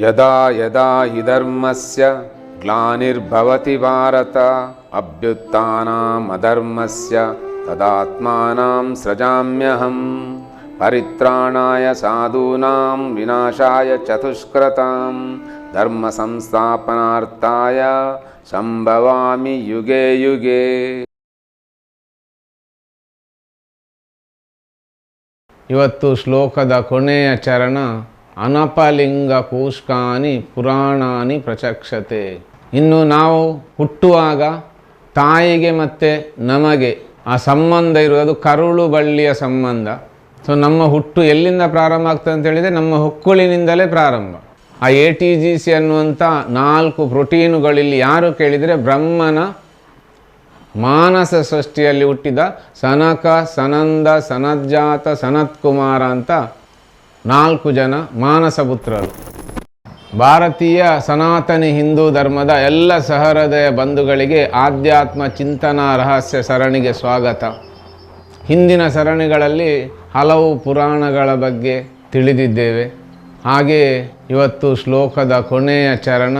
ಯದಾ ಯದಾ ಹಿ ಧರ್ಮಸ್ಯ ಗ್ಲಾನಿರ್ಭವತಿ ಭಾರತ ಅಭ್ಯುತ್ಥಾನಾಂ ಅಧರ್ಮಸ್ಯ ತದಾತ್ಮಾನಾಂ ಸೃಜಾಮ್ಯಹಂ ಪರಿತ್ರಾಣಾಯ ಸಾಧೂನಾಂ ವಿನಾಶಾಯ ಚತುಷ್ಕೃತಾಂ ಧರ್ಮ ಸಂಸ್ಥಾಪನಾರ್ಥಾಯ ಸಂಭವಾಮಿ ಯುಗೆ ಯುಗೆ ಇವತ್ತು ಶ್ಲೋಕದ ಕೊನೆಯ ಚರಣ ಅನಪಲಿಂಗ ಪೂಷ್ಕಾನಿ ಪುರಾಣಾನಿ ಪ್ರಚಕ್ಷತೆ. ಇನ್ನು ನಾವು ಹುಟ್ಟುವಾಗ ತಾಯಿಗೆ ಮತ್ತು ನಮಗೆ ಆ ಸಂಬಂಧ ಇರುವುದು ಕರುಳು ಬಳ್ಳಿಯ ಸಂಬಂಧ. ಸೊ ನಮ್ಮ ಹುಟ್ಟು ಎಲ್ಲಿಂದ ಪ್ರಾರಂಭ ಆಗ್ತದೆ ಅಂತ ಹೇಳಿದರೆ ನಮ್ಮ ಹೊಕ್ಕುಳಿನಿಂದಲೇ ಪ್ರಾರಂಭ. ಆ ಎ ಟಿ ಜಿ ಸಿ ಅನ್ನುವಂಥ ನಾಲ್ಕು ಪ್ರೋಟೀನುಗಳಿಲ್ಲಿ ಯಾರು ಕೇಳಿದರೆ ಬ್ರಹ್ಮನ ಮಾನಸ ಸೃಷ್ಟಿಯಲ್ಲಿ ಹುಟ್ಟಿದ ಸನಕ, ಸನಂದ, ಸನಜ್ಜಾತ, ಸನತ್ಕುಮಾರ ಅಂತ ನಾಲ್ಕು ಜನ ಮಾನಸ ಪುತ್ರರು. ಭಾರತೀಯ ಸನಾತನಿ ಹಿಂದೂ ಧರ್ಮದ ಎಲ್ಲ ಸಹೃದಯ ಬಂಧುಗಳಿಗೆ ಆಧ್ಯಾತ್ಮ ಚಿಂತನಾ ರಹಸ್ಯ ಸರಣಿಗೆ ಸ್ವಾಗತ. ಹಿಂದಿನ ಸರಣಿಗಳಲ್ಲಿ ಹಲವು ಪುರಾಣಗಳ ಬಗ್ಗೆ ತಿಳಿದಿದ್ದೇವೆ. ಹಾಗೆಯೇ ಇವತ್ತು ಶ್ಲೋಕದ ಕೊನೆಯ ಚರಣ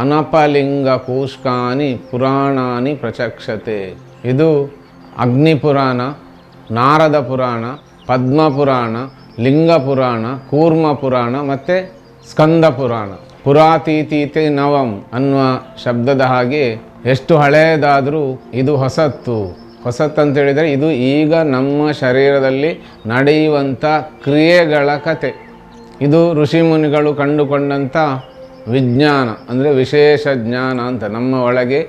ಅನಪಲಿಂಗ ಕೂಷ್ಕಾನಿ ಪುರಾಣಾನಿ ಪ್ರಚಕ್ಷತೆ. ಇದು ಅಗ್ನಿಪುರಾಣ, ನಾರದ ಪುರಾಣ, ಪದ್ಮಪುರಾಣ ಲಿಂಗ ಪುರಾಣ ಕೂರ್ಮ ಪುರಾಣ ಮತ್ತು ಸ್ಕಂದ ಪುರಾಣ ಪುರಾತೀತೀತೆ ನವಂ ಅನ್ನುವ ಶಬ್ದದ ಹಾಗೆ ಎಷ್ಟು ಹಳೆಯದಾದರೂ ಇದು ಹೊಸತ್ತು. ಹೊಸತ್ತು ಅಂತ ಹೇಳಿದರೆ ಇದು ಈಗ ನಮ್ಮ ಶರೀರದಲ್ಲಿ ನಡೆಯುವಂಥ ಕ್ರಿಯೆಗಳ ಕತೆ ಇದು ಋಷಿಮುನಿಗಳು ಕಂಡುಕೊಂಡಂಥ ವಿಜ್ಞಾನ, ಅಂದರೆ ವಿಶೇಷ ಜ್ಞಾನ ಅಂತ ನಮ್ಮ ಒಳಗೆ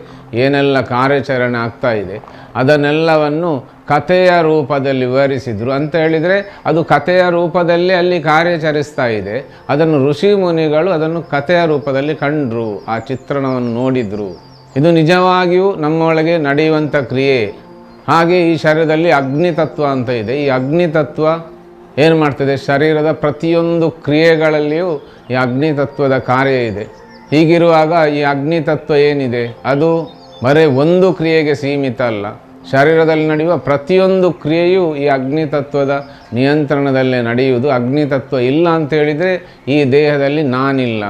ಏನೆಲ್ಲ ಕಾರ್ಯಾಚರಣೆ ಆಗ್ತಾ ಇದೆ. ಅದನ್ನೆಲ್ಲವನ್ನು ಕಥೆಯ ರೂಪದಲ್ಲಿ ವಿವರಿಸಿದರು. ಅಂತ ಹೇಳಿದರೆ ಅದು ಕಥೆಯ ರೂಪದಲ್ಲಿ ಅಲ್ಲಿ ಕಾರ್ಯಾಚರಿಸ್ತಾ ಇದೆ. ಅದನ್ನು ಋಷಿ ಮುನಿಗಳು ಅದನ್ನು ಕಥೆಯ ರೂಪದಲ್ಲಿ ಕಂಡರು, ಆ ಚಿತ್ರಣವನ್ನು ನೋಡಿದರು. ಇದು ನಿಜವಾಗಿಯೂ ನಮ್ಮೊಳಗೆ ನಡೆಯುವಂಥ ಕ್ರಿಯೆ. ಹಾಗೆ ಈ ಶರೀರದಲ್ಲಿ ಅಗ್ನಿ ತತ್ವ ಅಂತ ಇದೆ. ಈ ಅಗ್ನಿ ತತ್ವ ಏನು ಮಾಡ್ತದೆ? ಶರೀರದ ಪ್ರತಿಯೊಂದು ಕ್ರಿಯೆಗಳಲ್ಲಿಯೂ ಈ ಅಗ್ನಿ ತತ್ವದ ಕಾರ್ಯ ಇದೆ. ಹೀಗಿರುವಾಗ ಈ ಅಗ್ನಿ ತತ್ವ ಏನಿದೆ? ಅದು ಬರೇ ಒಂದು ಕ್ರಿಯೆಗೆ ಸೀಮಿತ ಅಲ್ಲ. ಶರೀರದಲ್ಲಿ ನಡೆಯುವ ಪ್ರತಿಯೊಂದು ಕ್ರಿಯೆಯೂ ಈ ಅಗ್ನಿ ತತ್ವದ ನಿಯಂತ್ರಣದಲ್ಲೇ ನಡೆಯುವುದು. ಅಗ್ನಿ ತತ್ವ ಇಲ್ಲ ಅಂತ ಹೇಳಿದರೆ ಈ ದೇಹದಲ್ಲಿ ನಾನಿಲ್ಲ.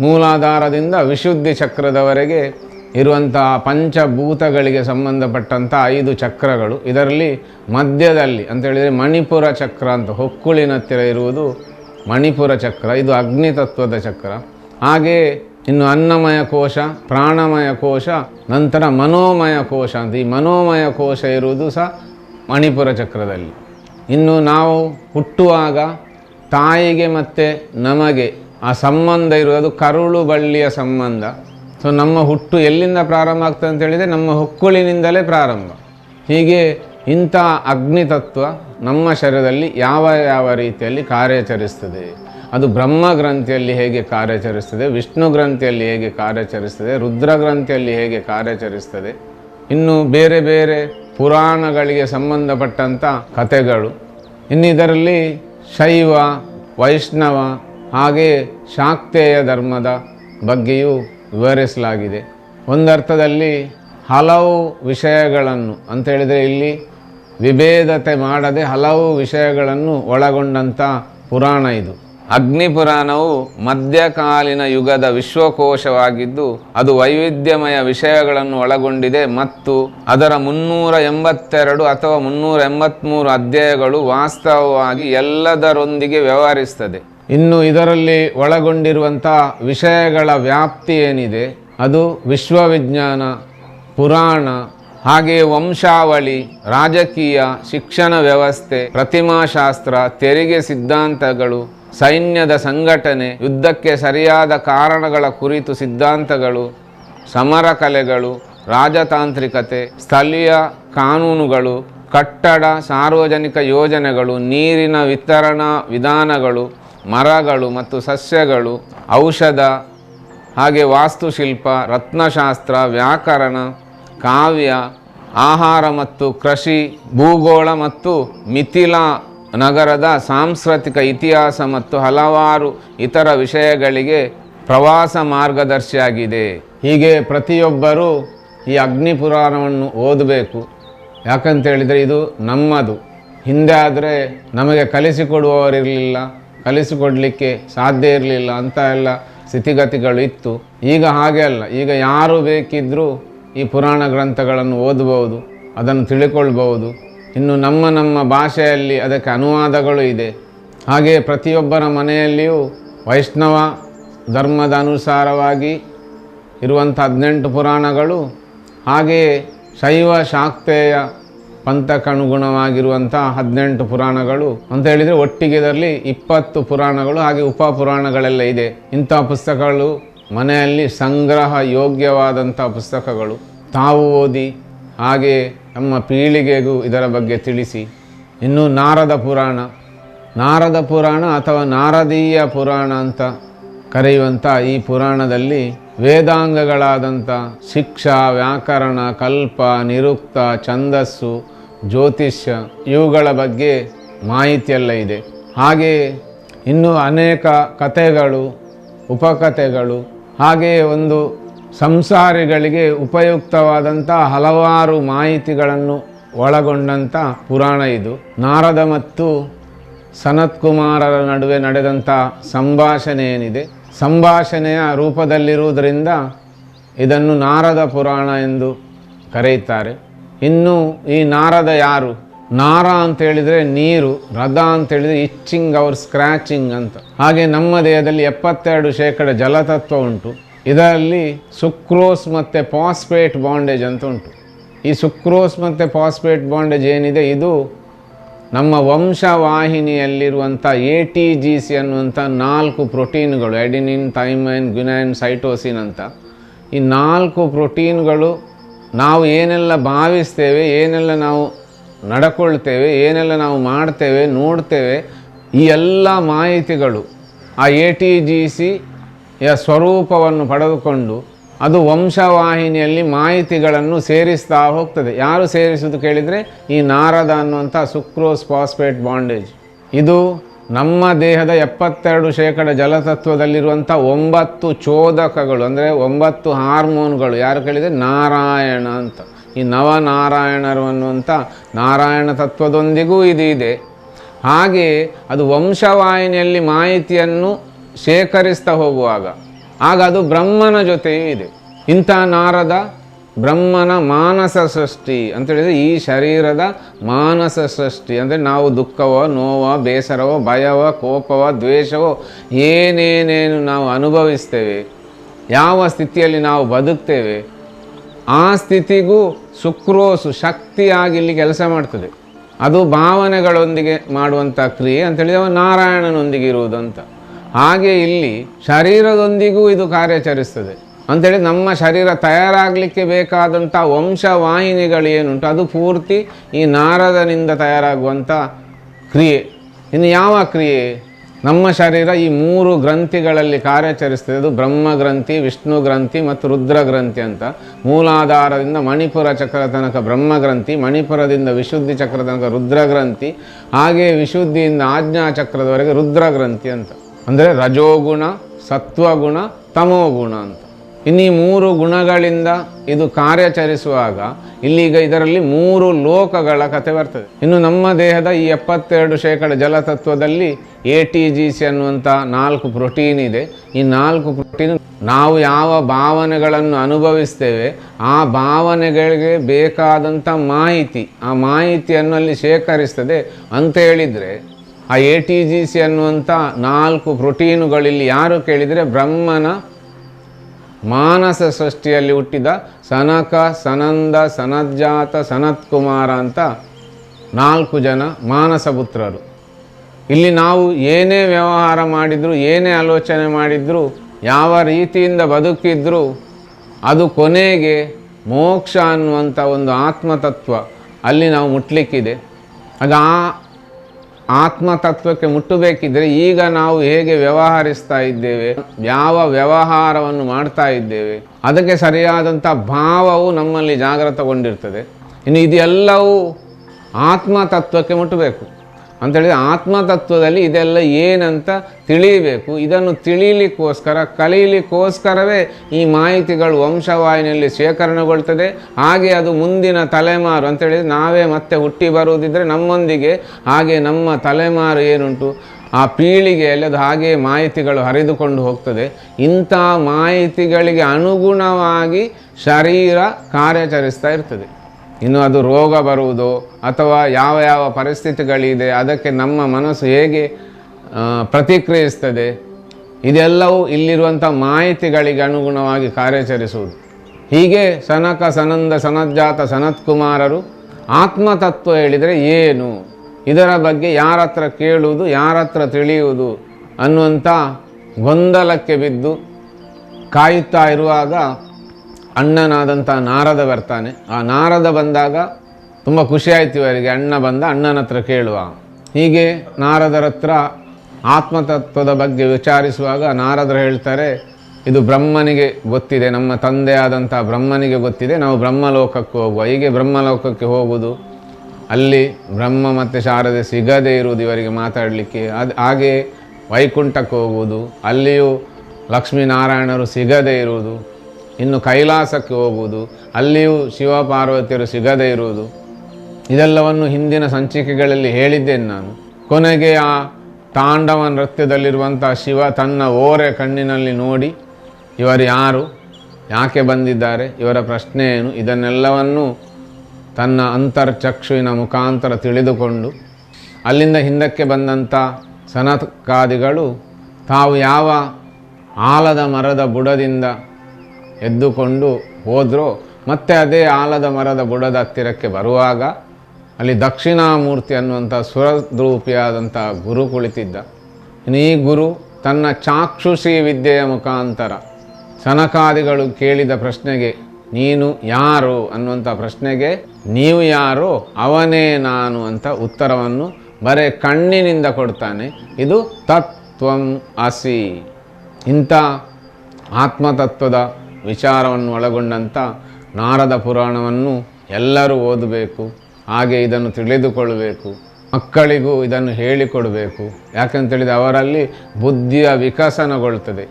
ಮೂಲಾಧಾರದಿಂದ ವಿಶುದ್ಧಿ ಚಕ್ರದವರೆಗೆ ಇರುವಂತಹ ಪಂಚಭೂತಗಳಿಗೆ ಸಂಬಂಧಪಟ್ಟಂಥ ಐದು ಚಕ್ರಗಳು. ಇದರಲ್ಲಿ ಮಧ್ಯದಲ್ಲಿ ಅಂತ ಹೇಳಿದರೆ ಮಣಿಪುರ ಚಕ್ರ ಅಂತ ಹೊಕ್ಕುಳಿನ ಹತ್ತಿರ ಇರುವುದು ಮಣಿಪುರ ಚಕ್ರ. ಇದು ಅಗ್ನಿ ತತ್ವದ ಚಕ್ರ. ಹಾಗೆಯೇ ಇನ್ನು ಅನ್ನಮಯ ಕೋಶ, ಪ್ರಾಣಮಯ ಕೋಶ, ನಂತರ ಮನೋಮಯ ಕೋಶ ಅಂತ. ಈ ಮನೋಮಯ ಕೋಶ ಇರುವುದು ಸಹ ಮಣಿಪುರ ಚಕ್ರದಲ್ಲಿ. ಇನ್ನು ನಾವು ಹುಟ್ಟುವಾಗ ತಾಯಿಗೆ ಮತ್ತು ನಮಗೆ ಆ ಸಂಬಂಧ ಇರುವುದು. ಕರುಳು ಬಳ್ಳಿಯ ಸಂಬಂಧ. ಸೊ ನಮ್ಮ ಹುಟ್ಟು ಎಲ್ಲಿಂದ ಪ್ರಾರಂಭ ಆಗ್ತದೆ ಅಂತ ಹೇಳಿದರೆ ನಮ್ಮ ಹುಕ್ಕುಳಿನಿಂದಲೇ ಪ್ರಾರಂಭ. ಹೀಗೆ ಇಂಥ ಅಗ್ನಿ ತತ್ವ ನಮ್ಮ ಶರೀರದಲ್ಲಿ ಯಾವ ಯಾವ ರೀತಿಯಲ್ಲಿ ಕಾರ್ಯಾಚರಿಸ್ತದೆ? ಅದು ಬ್ರಹ್ಮ ಗ್ರಂಥಿಯಲ್ಲಿ ಹೇಗೆ ಕಾರ್ಯಾಚರಿಸ್ತದೆ, ವಿಷ್ಣು ಗ್ರಂಥಿಯಲ್ಲಿ ಹೇಗೆ ಕಾರ್ಯಾಚರಿಸ್ತದೆ, ರುದ್ರ ಗ್ರಂಥಿಯಲ್ಲಿ ಹೇಗೆ ಕಾರ್ಯಾಚರಿಸ್ತದೆ, ಇನ್ನು ಬೇರೆ ಬೇರೆ ಪುರಾಣಗಳಿಗೆ ಸಂಬಂಧಪಟ್ಟಂಥ ಕಥೆಗಳು. ಇನ್ನು ಇದರಲ್ಲಿ ಶೈವ, ವೈಷ್ಣವ, ಹಾಗೆ ಶಾಕ್ತೇಯ ಧರ್ಮದ ಬಗ್ಗೆಯೂ ವಿವರಿಸಲಾಗಿದೆ. ಒಂದರ್ಥದಲ್ಲಿ ಹಲವು ವಿಷಯಗಳನ್ನು, ಅಂತೇಳಿದರೆ ಇಲ್ಲಿ ವಿಭೇದತೆ ಮಾಡದೆ ಹಲವು ವಿಷಯಗಳನ್ನು ಒಳಗೊಂಡಂಥ ಪುರಾಣ ಇದು. ಅಗ್ನಿ ಪುರಾಣವು ಮಧ್ಯಕಾಲೀನ ಯುಗದ ವಿಶ್ವಕೋಶವಾಗಿದ್ದು, ಅದು ವೈವಿಧ್ಯಮಯ ವಿಷಯಗಳನ್ನು ಒಳಗೊಂಡಿದೆ ಮತ್ತು ಅದರ ಮುನ್ನೂರ ಎಂಬತ್ತೆರಡು ಅಥವಾ ಮುನ್ನೂರ ಎಂಬತ್ತ್ಮೂರು ಅಧ್ಯಾಯಗಳು ವಾಸ್ತವವಾಗಿ ಎಲ್ಲದರೊಂದಿಗೆ ವ್ಯವಹರಿಸ್ತದೆ ಇನ್ನು ಇದರಲ್ಲಿ ಒಳಗೊಂಡಿರುವಂಥ ವಿಷಯಗಳ ವ್ಯಾಪ್ತಿ ಏನಿದೆ? ಅದು ವಿಶ್ವವಿಜ್ಞಾನ, ಪುರಾಣ, ಹಾಗೆಯೇ ವಂಶಾವಳಿ, ರಾಜಕೀಯ, ಶಿಕ್ಷಣ ವ್ಯವಸ್ಥೆ, ಪ್ರತಿಮಾಶಾಸ್ತ್ರ, ತೆರಿಗೆ ಸಿದ್ಧಾಂತಗಳು ಸೈನ್ಯದ ಸಂಘಟನೆ ಯುದ್ಧಕ್ಕೆ ಸರಿಯಾದ ಕಾರಣಗಳ ಕುರಿತು ಸಿದ್ಧಾಂತಗಳು, ಸಮರ ಕಲೆಗಳು, ರಾಜತಾಂತ್ರಿಕತೆ, ಸ್ಥಳೀಯ ಕಾನೂನುಗಳು, ಕಟ್ಟಡ, ಸಾರ್ವಜನಿಕ ಯೋಜನೆಗಳು, ನೀರಿನ ವಿತರಣಾ ವಿಧಾನಗಳು, ಮರಗಳು ಮತ್ತು ಸಸ್ಯಗಳು, ಔಷಧ, ಹಾಗೆ ವಾಸ್ತುಶಿಲ್ಪ, ರತ್ನಶಾಸ್ತ್ರ, ವ್ಯಾಕರಣ, ಕಾವ್ಯ, ಆಹಾರ ಮತ್ತು ಕೃಷಿ, ಭೂಗೋಳ ಮತ್ತು ಮಿಥಿಲಾ ನಗರದ ಸಾಂಸ್ಕೃತಿಕ ಇತಿಹಾಸ ಮತ್ತು ಹಲವಾರು ಇತರ ವಿಷಯಗಳಿಗೆ ಪ್ರವಾಸ ಮಾರ್ಗದರ್ಶಿಯಾಗಿದೆ. ಹೀಗೆ ಪ್ರತಿಯೊಬ್ಬರೂ ಈ ಅಗ್ನಿ ಪುರಾಣವನ್ನು ಓದಬೇಕು. ಯಾಕಂತ ಹೇಳಿದರೆ ಇದು ನಮ್ಮದು. ಹಿಂದೆ ಆದರೆ ನಮಗೆ ಕಲಿಸಿಕೊಡುವವರಿರಲಿಲ್ಲ ಕಲಿಸಿಕೊಡಲಿಕ್ಕೆ ಸಾಧ್ಯ ಇರಲಿಲ್ಲ ಅಂತ ಎಲ್ಲ ಸ್ಥಿತಿಗತಿಗಳು ಇತ್ತು. ಈಗ ಹಾಗೆ ಅಲ್ಲ. ಈಗ ಯಾರು ಬೇಕಿದ್ದರೂ ಈ ಪುರಾಣ ಗ್ರಂಥಗಳನ್ನು ಓದಬಹುದು, ಅದನ್ನು ತಿಳ್ಕೊಳ್ಬಹುದು. ಇನ್ನು ನಮ್ಮ ನಮ್ಮ ಭಾಷೆಯಲ್ಲಿ ಅದಕ್ಕೆ ಅನುವಾದಗಳು ಇದೆ. ಹಾಗೆಯೇ ಪ್ರತಿಯೊಬ್ಬರ ಮನೆಯಲ್ಲಿಯೂ ವೈಷ್ಣವ ಧರ್ಮದ ಅನುಸಾರವಾಗಿ ಇರುವಂಥ ಹದಿನೆಂಟು ಪುರಾಣಗಳು ಹಾಗೆಯೇ ಶೈವ ಶಾಕ್ತೇಯ ಪಂಥಕ್ಕನುಗುಣವಾಗಿರುವಂಥ ಹದಿನೆಂಟು ಪುರಾಣಗಳು ಅಂತ ಹೇಳಿದರೆ ಒಟ್ಟಿಗೆ ಇದರಲ್ಲಿ ಇಪ್ಪತ್ತು ಪುರಾಣಗಳು ಹಾಗೆ ಉಪ ಪುರಾಣಗಳೆಲ್ಲ ಇದೆ. ಇಂಥ ಪುಸ್ತಕಗಳು ಮನೆಯಲ್ಲಿ ಸಂಗ್ರಹ ಯೋಗ್ಯವಾದಂಥ ಪುಸ್ತಕಗಳು. ತಾವು ಓದಿ ಹಾಗೆ ನಮ್ಮ ಪೀಳಿಗೆಗೂ ಇದರ ಬಗ್ಗೆ ತಿಳಿಸಿ. ಇನ್ನು ನಾರದ ಪುರಾಣ. ನಾರದ ಪುರಾಣ ಅಥವಾ ನಾರದೀಯ ಪುರಾಣ ಅಂತ ಕರೆಯುವಂಥ ಈ ಪುರಾಣದಲ್ಲಿ ವೇದಾಂಗಗಳಾದಂಥ ಶಿಕ್ಷಾ, ವ್ಯಾಕರಣ, ಕಲ್ಪ, ನಿರುಕ್ತ, ಛಂದಸ್ಸು, ಜ್ಯೋತಿಷ್ಯ ಇವುಗಳ ಬಗ್ಗೆ ಮಾಹಿತಿಯೆಲ್ಲ ಇದೆ. ಹಾಗೆ ಇನ್ನೂ ಅನೇಕ ಕಥೆಗಳು, ಉಪಕಥೆಗಳು, ಹಾಗೆಯೇ ಒಂದು ಸಂಸಾರಿಗಳಿಗೆ ಉಪಯುಕ್ತವಾದಂಥ ಹಲವಾರು ಮಾಹಿತಿಗಳನ್ನು ಒಳಗೊಂಡಂಥ ಪುರಾಣ ಇದು. ನಾರದ ಮತ್ತು ಸನತ್ ಕುಮಾರರ ನಡುವೆ ನಡೆದಂಥ ಸಂಭಾಷಣೆ ಏನಿದೆ ಸಂಭಾಷಣೆಯ ರೂಪದಲ್ಲಿರುವುದರಿಂದ ಇದನ್ನು ನಾರದ ಪುರಾಣ ಎಂದು ಕರೆಯುತ್ತಾರೆ. ಇನ್ನು ಈ ನಾರದ ಯಾರು? ನಾರ ಅಂತ ಹೇಳಿದರೆ ನೀರು ರಥ ಅಂತ ಹೇಳಿದರೆ ಇಚ್ಚಿಂಗ್ ಅವರ್ ಸ್ಕ್ರ್ಯಾಚಿಂಗ್ ಅಂತ. ಹಾಗೆ ನಮ್ಮ ದೇಹದಲ್ಲಿ ಎಪ್ಪತ್ತೆರಡು ಶೇಕಡ ಜಲತತ್ವ ಉಂಟು. ಇದರಲ್ಲಿ ಸುಕ್ರೋಸ್ ಮತ್ತು ಪಾಸ್ಪೇಟ್ ಬಾಂಡೇಜ್ ಅಂತ ಉಂಟು. ಈ ಸುಕ್ರೋಸ್ ಮತ್ತು ಪಾಸ್ಪೇಟ್ ಬಾಂಡೇಜ್ ಏನಿದೆ? ಇದು ನಮ್ಮ ವಂಶವಾಹಿನಿಯಲ್ಲಿರುವಂಥ ಎ ಟಿ ಜಿ ಸಿ ಅನ್ನುವಂಥ ನಾಲ್ಕು ಪ್ರೋಟೀನ್ಗಳು ಎಡಿನಿನ್ ಥೈಮೈನ್ ಗ್ಯುನೈನ್ ಸೈಟೋಸಿನ್ ಅಂತ. ಈ ನಾಲ್ಕು ಪ್ರೋಟೀನ್ಗಳು ನಾವು ಏನೆಲ್ಲ ಭಾವಿಸ್ತೇವೆ, ಏನೆಲ್ಲ ನಾವು ನಡ್ಕೊಳ್ತೇವೆ, ಏನೆಲ್ಲ ನಾವು ಮಾಡ್ತೇವೆ, ನೋಡ್ತೇವೆ, ಈ ಎಲ್ಲ ಮಾಹಿತಿಗಳು ಆ ಎ ಟಿ ಜಿ ಸಿಯ ಸ್ವರೂಪವನ್ನು ಪಡೆದುಕೊಂಡು ಅದು ವಂಶವಾಹಿನಿಯಲ್ಲಿ ಮಾಹಿತಿಗಳನ್ನು ಸೇರಿಸ್ತಾ ಹೋಗ್ತದೆ. ಯಾರು ಸೇರಿಸೋದು ಕೇಳಿದರೆ ಈ ನಾರದ ಅನ್ನುವಂಥ ಸುಕ್ರೋಸ್ ಫಾಸ್ಫೇಟ್ ಬಾಂಡೇಜ್. ಇದು ನಮ್ಮ ದೇಹದ ಎಪ್ಪತ್ತೆರಡು ಶೇಕಡ ಜಲತತ್ವದಲ್ಲಿರುವಂಥ ಒಂಬತ್ತು ಚೋದಕಗಳು, ಅಂದರೆ ಒಂಬತ್ತು ಹಾರ್ಮೋನ್ಗಳು. ಯಾರು ಕೇಳಿದರೆ ನಾರಾಯಣ ಅಂತ. ಈ ನವನಾರಾಯಣರು ಅನ್ನುವಂಥ ನಾರಾಯಣ ತತ್ವದೊಂದಿಗೂ ಇದು ಇದೆ. ಹಾಗೆ ಅದು ವಂಶವಾಹಿನಿಯಲ್ಲಿ ಮಾಹಿತಿಯನ್ನು ಶೇಖರಿಸ್ತಾ ಹೋಗುವಾಗ, ಆಗ ಅದು ಬ್ರಹ್ಮನ ಜೊತೆಯೇ ಇದೆ. ಇಂಥ ನಾರದ ಬ್ರಹ್ಮನ ಮಾನಸ ಸೃಷ್ಟಿ ಅಂತ ಹೇಳಿದರೆ ಈ ಶರೀರದ ಮಾನಸ ಸೃಷ್ಟಿ. ಅಂದರೆ ನಾವು ದುಃಖವೋ, ನೋವೋ, ಬೇಸರವೋ, ಭಯವೋ, ಕೋಪವೋ, ದ್ವೇಷವೋ, ಏನೇನೇನು ನಾವು ಅನುಭವಿಸ್ತೇವೆ, ಯಾವ ಸ್ಥಿತಿಯಲ್ಲಿ ನಾವು ಬದುಕ್ತೇವೆ, ಆ ಸ್ಥಿತಿಗೂ ಸುಕ್ರೋಸು ಶಕ್ತಿಯಾಗಿ ಇಲ್ಲಿ ಕೆಲಸ ಮಾಡ್ತದೆ. ಅದು ಭಾವನೆಗಳೊಂದಿಗೆ ಮಾಡುವಂಥ ಕ್ರಿಯೆ ಅಂತೇಳಿದರೆ ನಾರಾಯಣನೊಂದಿಗೆ ಇರುವುದಂತ. ಹಾಗೆ ಇಲ್ಲಿ ಶರೀರದೊಂದಿಗೂ ಇದು ಕಾರ್ಯಾಚರಿಸ್ತದೆ. ಅಂಥೇಳಿ ನಮ್ಮ ಶರೀರ ತಯಾರಾಗಲಿಕ್ಕೆ ಬೇಕಾದಂಥ ವಂಶವಾಹಿನಿಗಳು ಏನುಂಟು ಅದು ಪೂರ್ತಿ ಈ ನಾರದನಿಂದ ತಯಾರಾಗುವಂಥ ಕ್ರಿಯೆ. ಇನ್ನು ಯಾವ ಕ್ರಿಯೆ? ನಮ್ಮ ಶರೀರ ಈ ಮೂರು ಗ್ರಂಥಿಗಳಲ್ಲಿ ಕಾರ್ಯಾಚರಿಸ್ತದೆ. ಅದು ಬ್ರಹ್ಮ ಗ್ರಂಥಿ ವಿಷ್ಣು ಗ್ರಂಥಿ ಮತ್ತು ರುದ್ರ ಗ್ರಂಥಿ ಅಂತ. ಮೂಲಾಧಾರದಿಂದ ಮಣಿಪುರ ಚಕ್ರ ತನಕ ಬ್ರಹ್ಮ ಗ್ರಂಥಿ ಮಣಿಪುರದಿಂದ ವಿಶುದ್ಧಿ ಚಕ್ರ ತನಕ ರುದ್ರ ಗ್ರಂಥಿ ಹಾಗೆ ವಿಶುದ್ಧಿಯಿಂದ ಆಜ್ಞಾ ಚಕ್ರದವರೆಗೆ ರುದ್ರ ಗ್ರಂಥಿ ಅಂತ. ಅಂದರೆ ರಜೋಗುಣ, ಸತ್ವಗುಣ, ತಮೋಗುಣ ಅಂತ. ಇನ್ನು ಈ ಮೂರು ಗುಣಗಳಿಂದ ಇದು ಕಾರ್ಯಾಚರಿಸುವಾಗ ಇಲ್ಲೀಗ ಇದರಲ್ಲಿ ಮೂರು ಲೋಕಗಳ ಕಥೆ ಬರ್ತದೆ. ಇನ್ನು ನಮ್ಮ ದೇಹದ ಈ ಎಪ್ಪತ್ತೆರಡು ಶೇಕಡ ಜಲತತ್ವದಲ್ಲಿ ಎ ಟಿ ಜಿ ಸಿ ಅನ್ನುವಂಥ ನಾಲ್ಕು ಪ್ರೋಟೀನ್ ಇದೆ. ಈ ನಾಲ್ಕು ಪ್ರೋಟೀನ್ ನಾವು ಯಾವ ಭಾವನೆಗಳನ್ನು ಅನುಭವಿಸ್ತೇವೆ ಆ ಭಾವನೆಗಳಿಗೆ ಬೇಕಾದಂಥ ಮಾಹಿತಿ, ಆ ಮಾಹಿತಿಯನ್ನು ಅಲ್ಲಿ ಶೇಖರಿಸ್ತದೆ ಅಂತ ಹೇಳಿದರೆ ಆ ಎ ಟಿ ಜಿ ಸಿ ಅನ್ನುವಂಥ ನಾಲ್ಕು ಪ್ರೋಟೀನುಗಳಿಲ್ಲಿ ಯಾರು ಕೇಳಿದರೆ ಬ್ರಹ್ಮನ ಮಾನಸ ಸೃಷ್ಟಿಯಲ್ಲಿ ಹುಟ್ಟಿದ ಸನಕ, ಸನಂದ, ಸನಜ್ಜಾತ, ಸನತ್ಕುಮಾರ ಅಂತ ನಾಲ್ಕು ಜನ ಮಾನಸ ಪುತ್ರರು. ಇಲ್ಲಿ ನಾವು ಏನೇ ವ್ಯವಹಾರ ಮಾಡಿದರೂ, ಏನೇ ಆಲೋಚನೆ ಮಾಡಿದರೂ, ಯಾವ ರೀತಿಯಿಂದ ಬದುಕಿದ್ರೂ, ಅದು ಕೊನೆಗೆ ಮೋಕ್ಷ ಅನ್ನುವಂಥ ಒಂದು ಆತ್ಮತತ್ವ ಅಲ್ಲಿ ನಾವು ಮುಟ್ಲಿಕ್ಕಿದೆ. ಅದು ಆ ಆತ್ಮತತ್ವಕ್ಕೆ ಮುಟ್ಟಬೇಕಿದ್ರೆ ಈಗ ನಾವು ಹೇಗೆ ವ್ಯವಹರಿಸ್ತಾ ಇದ್ದೇವೆ, ಯಾವ ವ್ಯವಹಾರವನ್ನು ಮಾಡ್ತಾ ಇದ್ದೇವೆ, ಅದಕ್ಕೆ ಸರಿಯಾದಂಥ ಭಾವವು ನಮ್ಮಲ್ಲಿ ಜಾಗೃತಗೊಂಡಿರ್ತದೆ. ಇನ್ನು ಇದೆಲ್ಲವೂ ಆತ್ಮತತ್ವಕ್ಕೆ ಮುಟ್ಟಬೇಕು. ಅಂತೇಳಿದರೆ ಆತ್ಮತತ್ವದಲ್ಲಿ ಇದೆಲ್ಲ ಏನಂತ ತಿಳಿಯಬೇಕು ಇದನ್ನು ತಿಳಿಲಿಕ್ಕೋಸ್ಕರ, ಕಲೀಲಿಕ್ಕೋಸ್ಕರವೇ ಈ ಮಾಹಿತಿಗಳು ವಂಶವಾಹಿನಿಯಲ್ಲಿ ಶೇಖರಣೆಗೊಳ್ತದೆ. ಹಾಗೆ ಅದು ಮುಂದಿನ ತಲೆಮಾರು ಅಂತೇಳಿದರೆ ನಾವೇ ಮತ್ತೆ ಹುಟ್ಟಿ ಬರುವುದಿದ್ದರೆ ನಮ್ಮೊಂದಿಗೆ ಹಾಗೆ ನಮ್ಮ ತಲೆಮಾರು ಏನುಂಟು? ಆ ಪೀಳಿಗೆಯಲ್ಲಿ ಅದು ಹಾಗೆ ಮಾಹಿತಿಗಳು ಹರಿದುಕೊಂಡು ಹೋಗ್ತದೆ. ಇಂಥ ಮಾಹಿತಿಗಳಿಗೆ ಅನುಗುಣವಾಗಿ ಶರೀರ ಕಾರ್ಯಾಚರಿಸ್ತಾ ಇರ್ತದೆ. ಇನ್ನು ಅದು ರೋಗ ಬರುವುದು ಅಥವಾ ಯಾವ ಯಾವ ಪರಿಸ್ಥಿತಿಗಳಿದೆ, ಅದಕ್ಕೆ ನಮ್ಮ ಮನಸ್ಸು ಹೇಗೆ ಪ್ರತಿಕ್ರಿಯಿಸ್ತದೆ, ಇದೆಲ್ಲವೂ ಇಲ್ಲಿರುವಂಥ ಮಾಹಿತಿಗಳಿಗೆ ಅನುಗುಣವಾಗಿ ಕಾರ್ಯಾಚರಿಸುವುದು. ಹೀಗೆ ಸನಕ ಸನಂದ ಸನಜ್ಜಾತ ಸನತ್ಕುಮಾರರು ಆತ್ಮತತ್ವ ಹೇಳಿದರೆ ಏನು? ಇದರ ಬಗ್ಗೆ ಯಾರ ಹತ್ರ ಕೇಳುವುದು ಯಾರ ಹತ್ರ ತಿಳಿಯುವುದು ಅನ್ನುವಂಥ ಗೊಂದಲಕ್ಕೆ ಬಿದ್ದು ಕಾಯುತ್ತಾ ಇರುವಾಗ ಅಣ್ಣನಾದಂಥ ನಾರದ ಬರ್ತಾನೆ. ಆ ನಾರದ ಬಂದಾಗ ತುಂಬ ಖುಷಿಯಾಯಿತು ಇವರಿಗೆ. ಅಣ್ಣ ಬಂದ ಅಣ್ಣನ ಹತ್ರ ಕೇಳುವ. ಹೀಗೆ ನಾರದರ ಹತ್ರ ಆತ್ಮತತ್ವದ ಬಗ್ಗೆ ವಿಚಾರಿಸುವಾಗ ನಾರದರು ಹೇಳ್ತಾರೆ, ಇದು ಬ್ರಹ್ಮನಿಗೆ ಗೊತ್ತಿದೆ, ನಮ್ಮ ತಂದೆಯಾದಂಥ ಬ್ರಹ್ಮನಿಗೆ ಗೊತ್ತಿದೆ, ನಾವು ಬ್ರಹ್ಮಲೋಕಕ್ಕೆ ಹೋಗುವ. ಹೀಗೆ ಬ್ರಹ್ಮಲೋಕಕ್ಕೆ ಹೋಗುವುದು, ಅಲ್ಲಿ ಬ್ರಹ್ಮ ಮತ್ತು ಶಾರದೆ ಸಿಗದೇ ಇರುವುದು ಇವರಿಗೆ ಮಾತಾಡಲಿಕ್ಕೆ. ಅದು ಹಾಗೆ ವೈಕುಂಠಕ್ಕೆ ಹೋಗುವುದು, ಅಲ್ಲಿಯೂ ಲಕ್ಷ್ಮೀನಾರಾಯಣರು ಸಿಗದೇ ಇರುವುದು. ಇನ್ನು ಕೈಲಾಸಕ್ಕೆ ಹೋಗುವುದು, ಅಲ್ಲಿಯೂ ಶಿವಪಾರ್ವತಿಯರು ಸಿಗದೇ ಇರುವುದು. ಇದೆಲ್ಲವನ್ನು ಹಿಂದಿನ ಸಂಚಿಕೆಗಳಲ್ಲಿ ಹೇಳಿದ್ದೇನೆ ನಾನು. ಕೊನೆಗೆ ಆ ತಾಂಡವ ನೃತ್ಯದಲ್ಲಿರುವಂಥ ಶಿವ ತನ್ನ ಓರೆ ಕಣ್ಣಿನಲ್ಲಿ ನೋಡಿ, ಇವರು ಯಾರು, ಯಾಕೆ ಬಂದಿದ್ದಾರೆ, ಇವರ ಪ್ರಶ್ನೆ ಏನು, ಇದನ್ನೆಲ್ಲವನ್ನು ತನ್ನ ಅಂತರ್ಚಕ್ಷುವಿನ ಮುಖಾಂತರ ತಿಳಿದುಕೊಂಡು, ಅಲ್ಲಿಂದ ಹಿಂದಕ್ಕೆ ಬಂದಂಥ ಸನತ್ಕಾದಿಗಳು ತಾವು ಯಾವ ಆಲದ ಮರದ ಬುಡದಿಂದ ಎದ್ದುಕೊಂಡು ಹೋದರು ಮತ್ತೆ ಅದೇ ಆಲದ ಮರದ ಬುಡದ ಹತ್ತಿರಕ್ಕೆ ಬರುವಾಗ ಅಲ್ಲಿ ದಕ್ಷಿಣಾಮೂರ್ತಿ ಅನ್ನುವಂಥ ಸುರದ್ರೂಪಿಯಾದಂಥ ಗುರು ಕುಳಿತಿದ್ದ. ಈ ಗುರು ತನ್ನ ಚಾಕ್ಷುಷಿ ವಿದ್ಯೆಯ ಮುಖಾಂತರ ಸನಕಾದಿಗಳು ಕೇಳಿದ ಪ್ರಶ್ನೆಗೆ, ನೀನು ಯಾರು ಅನ್ನುವಂಥ ಪ್ರಶ್ನೆಗೆ, ನೀವು ಯಾರು, ಅವನೇ ನಾನು ಅಂತ ಉತ್ತರವನ್ನು ಬರೇ ಕಣ್ಣಿನಿಂದ ಕೊಡ್ತಾನೆ. ಇದು ತತ್ವಂ ಅಸಿ. ಇಂಥ ಆತ್ಮತತ್ವದ ವಿಚಾರವನ್ನು ಒಳಗೊಂಡಂಥ ನಾರದ ಪುರಾಣವನ್ನು ಎಲ್ಲರೂ ಓದಬೇಕು, ಹಾಗೆ ಇದನ್ನು ತಿಳಿದುಕೊಳ್ಳಬೇಕು, ಮಕ್ಕಳಿಗೂ ಇದನ್ನು ಹೇಳಿಕೊಡಬೇಕು. ಯಾಕಂತೇಳಿದರೆ ಅವರಲ್ಲಿ ಬುದ್ಧಿಯ ವಿಕಸನಗೊಳ್ತದೆ.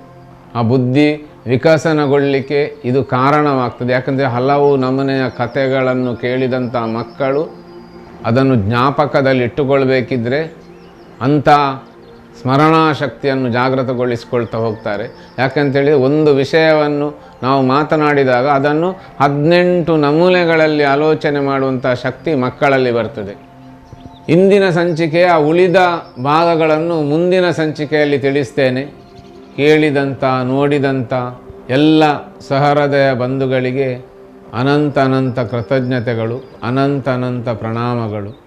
ಆ ಬುದ್ಧಿ ವಿಕಸನಗೊಳ್ಳಲಿಕ್ಕೆ ಇದು ಕಾರಣವಾಗ್ತದೆ. ಯಾಕಂದರೆ ಹಲವು ನಮೂನೆಯ ಕಥೆಗಳನ್ನು ಕೇಳಿದಂಥ ಮಕ್ಕಳು ಅದನ್ನು ಜ್ಞಾಪಕದಲ್ಲಿ ಇಟ್ಟುಕೊಳ್ಬೇಕಿದ್ರೆ ಅಂಥ ಸ್ಮರಣಾಶಕ್ತಿಯನ್ನು ಜಾಗೃತಗೊಳಿಸ್ಕೊಳ್ತಾ ಹೋಗ್ತಾರೆ. ಯಾಕಂತೇಳಿ ಒಂದು ವಿಷಯವನ್ನು ನಾವು ಮಾತನಾಡಿದಾಗ ಅದನ್ನು ಹದಿನೆಂಟು ನಮೂನೆಗಳಲ್ಲಿ ಆಲೋಚನೆ ಮಾಡುವಂಥ ಶಕ್ತಿ ಮಕ್ಕಳಲ್ಲಿ ಬರ್ತದೆ. ಇಂದಿನ ಸಂಚಿಕೆಯ ಉಳಿದ ಭಾಗಗಳನ್ನು ಮುಂದಿನ ಸಂಚಿಕೆಯಲ್ಲಿ ತಿಳಿಸ್ತೇನೆ. ಕೇಳಿದಂಥ, ನೋಡಿದಂಥ ಎಲ್ಲ ಸಹೃದಯ ಬಂಧುಗಳಿಗೆ ಅನಂತ ಅನಂತ ಕೃತಜ್ಞತೆಗಳು, ಅನಂತ ಅನಂತ ಪ್ರಣಾಮಗಳು.